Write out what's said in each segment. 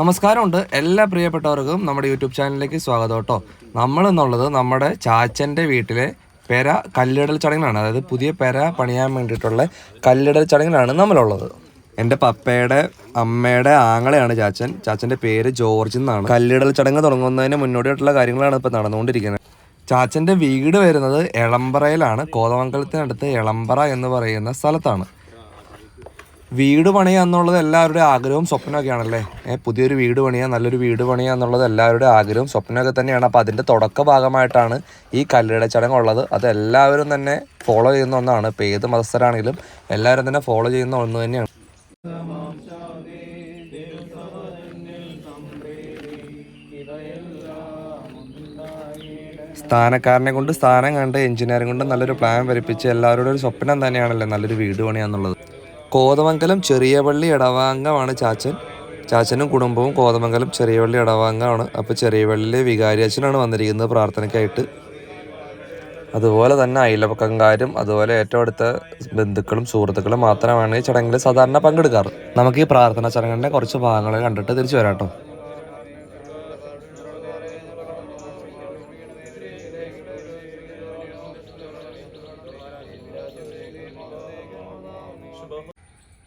നമസ്കാരമുണ്ട് എല്ലാ പ്രിയപ്പെട്ടവർക്കും നമ്മുടെ യൂട്യൂബ് ചാനലിലേക്ക് സ്വാഗതം കേട്ടോ. നമ്മൾ എന്നുള്ളത് നമ്മുടെ ചാച്ചന്റെ വീട്ടിലെ പെര കല്ലിടൽ ചടങ്ങിലാണ്. അതായത് പുതിയ പെര പണിയാൻ വേണ്ടിയിട്ടുള്ള കല്ലിടൽ ചടങ്ങിലാണ് നമ്മളുള്ളത്. എന്റെ പപ്പയുടെ അമ്മയുടെ ആങ്ങളെയാണ് ചാച്ചൻ. ചാച്ചന്റെ പേര് ജോർജ് എന്നാണ്. കല്ലിടൽ ചടങ്ങ് തുടങ്ങുന്നതിന് മുന്നോടിയായിട്ടുള്ള കാര്യങ്ങളാണ് ഇപ്പോൾ നടന്നുകൊണ്ടിരിക്കുന്നത്. ചാച്ചന്റെ വീട് വരുന്നത് എളമ്പറയിലാണ് കോതമംഗലത്തിനടുത്ത് എളമ്പറ എന്ന് പറയുന്ന സ്ഥലത്താണ്. വീട് പണിയുക എന്നുള്ളത് എല്ലാവരുടെ ആഗ്രഹവും സ്വപ്നമൊക്കെയാണല്ലേ? ഏഹ് പുതിയൊരു വീട് പണിയുക നല്ലൊരു വീട് പണിയുക എന്നുള്ളത് എല്ലാവരുടെ ആഗ്രഹവും സ്വപ്നമൊക്കെ തന്നെയാണ്. അപ്പോൾ അതിന്റെ തുടക്ക ഭാഗമായിട്ടാണ് ഈ കല്ലിട ചടങ്ങുള്ളത്. അത് എല്ലാവരും തന്നെ ഫോളോ ചെയ്യുന്ന ഒന്നാണ്. ഇപ്പോൾ ഏത് മതസ്ഥരാണെങ്കിലും എല്ലാവരും തന്നെ ഫോളോ ചെയ്യുന്ന ഒന്ന് തന്നെയാണ്. സ്ഥാനക്കാരനെ കൊണ്ട് സ്ഥാനം കണ്ട് എഞ്ചിനീയറിംഗ് കൊണ്ട് നല്ലൊരു പ്ലാൻ വരിപ്പിച്ച് എല്ലാവരുടെ ഒരു സ്വപ്നം തന്നെയാണല്ലേ നല്ലൊരു വീട് പണിയാന്നുള്ളത് കോതമംഗലം ചെറിയ പള്ളി ഇടവാംഗമാണ് ചാച്ചൻ. ചാച്ചനും കുടുംബവും കോതമംഗലം ചെറിയ പള്ളി ഇടവാങ്കമാണ് അപ്പോൾ ചെറിയപള്ളിയിലെ വികാരി അച്ഛനാണ് വന്നിരിക്കുന്നത് പ്രാർത്ഥനയ്ക്കായിട്ട്. അതുപോലെ തന്നെ അയൽപക്കംകാരും അതുപോലെ ഏറ്റവും അടുത്ത ബന്ധുക്കളും സുഹൃത്തുക്കളും മാത്രമാണ് ഈ ചടങ്ങിൽ സാധാരണ പങ്കെടുക്കാറ്. നമുക്ക് ഈ പ്രാർത്ഥനാ ചടങ്ങിന്റെ കുറച്ച് ഭാഗങ്ങൾ കണ്ടിട്ട് തിരിച്ചു വരാം കേട്ടോ.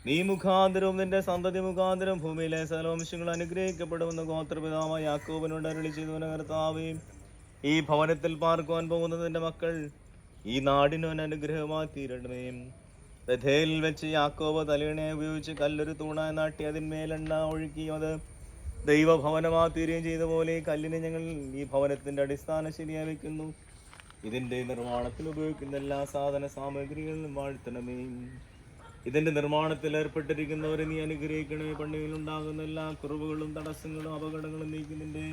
നീ മുഖാന്തരവും നിന്റെ സന്തതി മുഖാന്തരം ഭൂമിയിലെ സലോംശങ്ങൾ അനുഗ്രഹിക്കപ്പെടുമെന്ന് ഗോത്രപിതാവായ യാക്കോബിനോട് അരളി ചെയ്തു കർത്താവേ ഈ ഭവനത്തിൽ പാർക്കുവാൻ പോകുന്ന നിന്റെ മക്കൾ ഈ നാടിനോൻ അനുഗ്രഹമായി തീരണമേ ബഥേൽ വെച്ച് യാക്കോബ് തലയിണയെ ഉപയോഗിച്ച് കല്ലൊരു തൂണായി നാട്ടി അതിന്മേലെണ്ണ ഒഴുക്കി അത് ദൈവഭവനമാ ചെയ്ത പോലെ കല്ലിനെ ഞങ്ങൾ ഈ ഭവനത്തിന്റെ അടിസ്ഥാന ശരിയായി വയ്ക്കുന്നു ഇതിന്റെ നിർമ്മാണത്തിൽ ഉപയോഗിക്കുന്ന എല്ലാ സാധന സാമഗ്രികളും വാഴ്ത്തണമേ. ഇതിന്റെ നിർമ്മാണത്തിൽ ഏർപ്പെട്ടിരിക്കുന്നവരെ നീ അനുഗ്രഹിക്കണമേ പള്ളിയിലുണ്ടാകുന്ന എല്ലാ കുറവുകളും തടസ്സങ്ങളും അപകടങ്ങളും നീക്കുന്നുണ്ട്.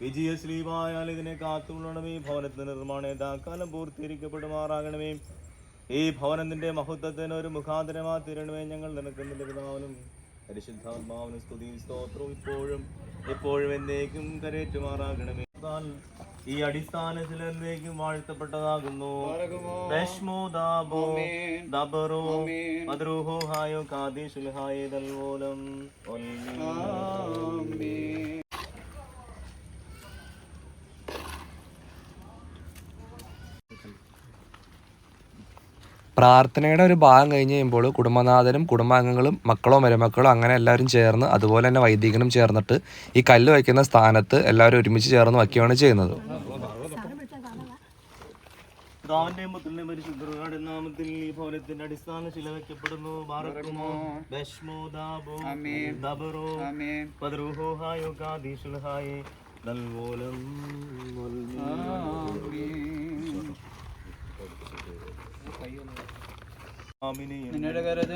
വിജയ ശ്രീവായാൽ ഇതിനെ കാത്തുകൊള്ളണമേ. ഭവനത്തിന്റെ നിർമ്മാണം യഥാകാലം പൂർത്തീകരിക്കപ്പെടുമാറാകണമേ. ഈ ഭവനത്തിന്റെ മഹത്വത്തിന് ഒരു മുഖാന്തരമാ തീരണമേ ഞങ്ങൾ നിനക്കുന്നില്ല. പിതാവിനും പരിശുദ്ധാത്മാവിനും സ്തുതിയും സ്തോത്രവും ഇപ്പോഴും എപ്പോഴും എന്നേക്കും കരേറ്റുമാറാകണമേ എന്നാൽ ഈ അടിസ്ഥാനത്തിലെന്തേക്കും വാഴ്ത്തപ്പെട്ടതാകുന്നു? ദബറോ മദ്രൂഹോ ഹായോ കാദേശുൽ ഹായേ പ്രാർത്ഥനയുടെ ഒരു ഭാഗം കഴിഞ്ഞ് കഴിയുമ്പോൾ കുടുംബനാഥനും കുടുംബാംഗങ്ങളും മക്കളോ മരുമക്കളോ അങ്ങനെ എല്ലാവരും ചേർന്ന് അതുപോലെ തന്നെ വൈദികനും ചേർന്നിട്ട് ഈ കല്ല് വയ്ക്കുന്ന സ്ഥാനത്ത് എല്ലാവരും ഒരുമിച്ച് ചേർന്ന് വയ്ക്കുകയാണ് ചെയ്യുന്നത്. പിതാവിന്റെയും പുത്രന്റെയും പരിശുദ്ധരുടെ നാമത്തിൽ ഈ ഭവനത്തിന്റെ അടിസ്ഥാന ശില വയ്ക്കപ്പെടുന്നു. ബാറക്കുമോ ബശ്മോ ദാബോ ദബറോ പദ്രൂഹോ ഹായോ കാദേശുൽ ഹായേ ദൽവോലം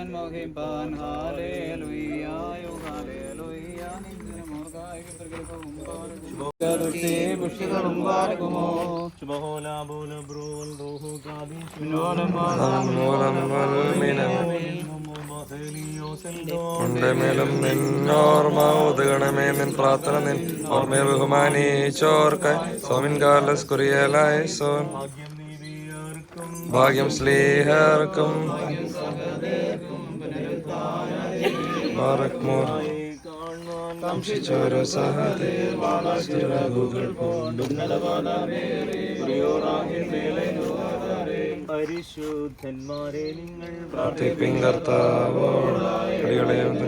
മോഹിപ്പാൻ നിന്നോർമ്മ നിൻ പ്രാർത്ഥന നിൻ ഓർമ്മയെ ബഹുമാനിച്ചോർക്ക സോമിൻ കാലസ് കുറിയലായി സോൻ ഭാഗ്യം സ്ലേഹർക്കും കാംക്ഷിച്ചോരോ സഹതീർ പരിശുദ്ധന്മാരെ നിങ്ങൾ പ്രാർത്ഥിപ്പിൻ തൻ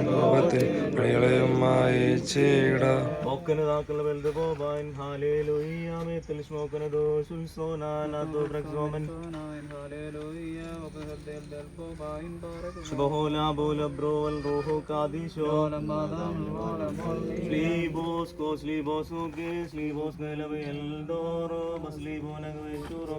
കോപത്തിൽ അടികളെയും മായിച്ചിട. മോക്കന് താക്കളുടെ വലുത് പോവാൻ. ഹാലേലുയ്യാമേ തെളിസ്മോക്കന ദോഷുൽ സോനാനാത്തോ പ്രക്ഷോമൻ ഹാലേലുയ്യ ഉപഹദ്ദൽ ദൽപോ ബായിൻ പാർക്കുമോ ശുഭഹോല ബോല ബ്രോവൽ റോഹോ കാദീശോ. സ്ലീബോസ് കോ സ്ലീബോസ് ഓക്കെ സ്ലീബോസ് നിലവ് എൽദോറോ മസ്ലീബോ നഗവേ ചൂറോ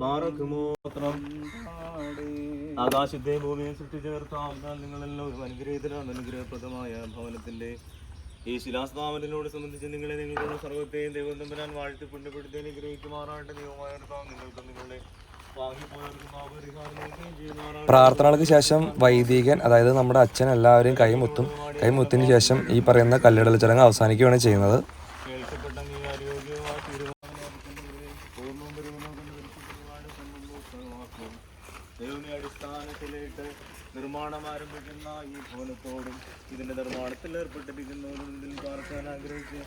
ബാറക്കുമോത്രം ആകാശത്തെ ഭൂമിയെ സൃഷ്ടിച്ച കർത്താവിനാൽ നിങ്ങളെല്ലാം ഒരു അനുഗ്രഹത്തിലാണ് അനുഗ്രഹപ്രദമായ ഭവനത്തിന്റെ ഈ ശിലാസ്ഥാപനത്തിനോട് സംബന്ധിച്ച് നിങ്ങളെ നിങ്ങളുടെ സർവത്തെയും ദൈവം തമ്പുരാൻ വാഴ്ത്തി പുണ്യപ്പെടുത്തി അനുഗ്രഹിക്കുമാറാകട്ടെ. ദൈവമായ കർത്താവ് നിങ്ങൾക്ക് നിങ്ങളുടെ. പ്രാർത്ഥനകൾക്ക് ശേഷം വൈദികൻ അതായത് നമ്മുടെ അച്ഛൻ എല്ലാവരെയും കൈമുത്തും. കൈമുത്തിന് ശേഷം ഈ പറയുന്ന കല്ലിടൽ ചടങ്ങ് അവസാനിക്കുകയാണ് ചെയ്യുന്നത്. നിർമ്മാണം ആരംഭിക്കുന്ന ഈ ഭവനത്തോടും ഇതിന്റെ നിർമ്മാണത്തിൽ ഏർപ്പെട്ടിരിക്കുന്നവരും ഇതിൽ പാർക്കാൻ ആഗ്രഹിച്ച്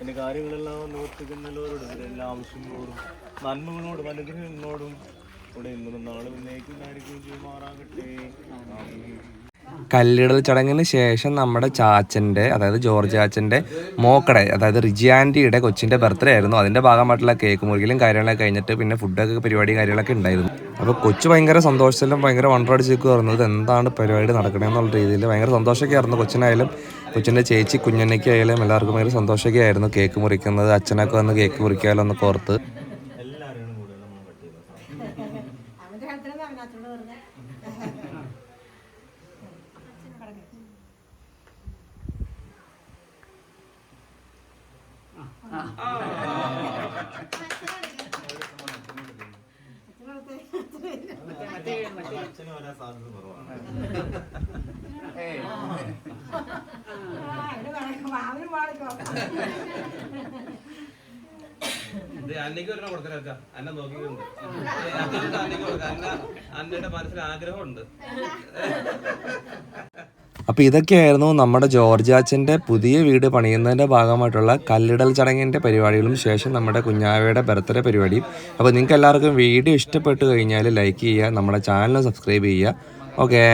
എന്റെ കാര്യങ്ങളെല്ലാം നിവർത്തിക്കുന്നവരോടും എല്ലാ ആവശ്യങ്ങളോടും നന്മകളോടും അനുഗ്രഹങ്ങളോടും ഇവിടെ ഇന്നും നാളും ഉന്നയിക്കുന്നതായിരിക്കും ചെയ്യുമാറാകട്ടെ. കല്ലിടൽ ചടങ്ങിന് ശേഷം നമ്മുടെ ചാച്ചന്റെ അതായത് ജോർജ് ചാച്ചന്റെ മോക്കടെ അതായത് റിജി ആന്റിയുടെ കൊച്ചിന്റെ ബർത്ത്ഡേ ആയിരുന്നു. അതിന്റെ ഭാഗമായിട്ടുള്ള കേക്ക് മുറിക്കലും കാര്യങ്ങളൊക്കെ കഴിഞ്ഞിട്ട് പിന്നെ ഫുഡൊക്കെ പരിപാടി കാര്യങ്ങളൊക്കെ ഉണ്ടായിരുന്നു. അപ്പോൾ കൊച്ചു ഭയങ്കര സന്തോഷത്തിലും ഭയങ്കര വണ്ടറടിച്ച് നിൽക്കുമായിരുന്നു എന്താണ് പരിപാടി നടക്കണമെന്നുള്ള രീതിയിൽ ഭയങ്കര സന്തോഷമൊക്കെ ആയിരുന്നു കൊച്ചിനായാലും. കൊച്ചിന്റെ ചേച്ചി കുഞ്ഞനയ്ക്കായാലും എല്ലാവർക്കും ഭയങ്കര സന്തോഷമൊക്കെ ആയിരുന്നു കേക്ക് മുറിക്കുന്നത് അച്ഛനൊക്കെ വന്ന് കേക്ക് മുറിക്കാമല്ലോ എന്നൊക്കെ ഓർത്ത്. അച്ഛനും ഒരെണ്ണം കൊടുക്കലൊക്കെ അന്ന നോക്കിയിട്ടുണ്ട്. അന്നയുടെ മനസ്സിൽ ആഗ്രഹമുണ്ട്. അപ്പോൾ ഇതൊക്കെയായിരുന്നു നമ്മുടെ ജോർജാച്ചന്റെ പുതിയ വീട് പണിയുന്നതിന്റെ ഭാഗമായിട്ടുള്ള കല്ലിടൽ ചടങ്ങിന്റെ പരിപാടികളും ശേഷം നമ്മുടെ കുഞ്ഞാവയുടെ ബർത്ത്ഡേ പരിപാടിയും. അപ്പോൾ നിങ്ങൾക്ക് എല്ലാവർക്കും വീഡിയോ ഇഷ്ടപ്പെട്ട് കഴിഞ്ഞാൽ ലൈക്ക് ചെയ്യുക നമ്മുടെ ചാനൽ സബ്സ്ക്രൈബ് ചെയ്യുക. ഓക്കേ.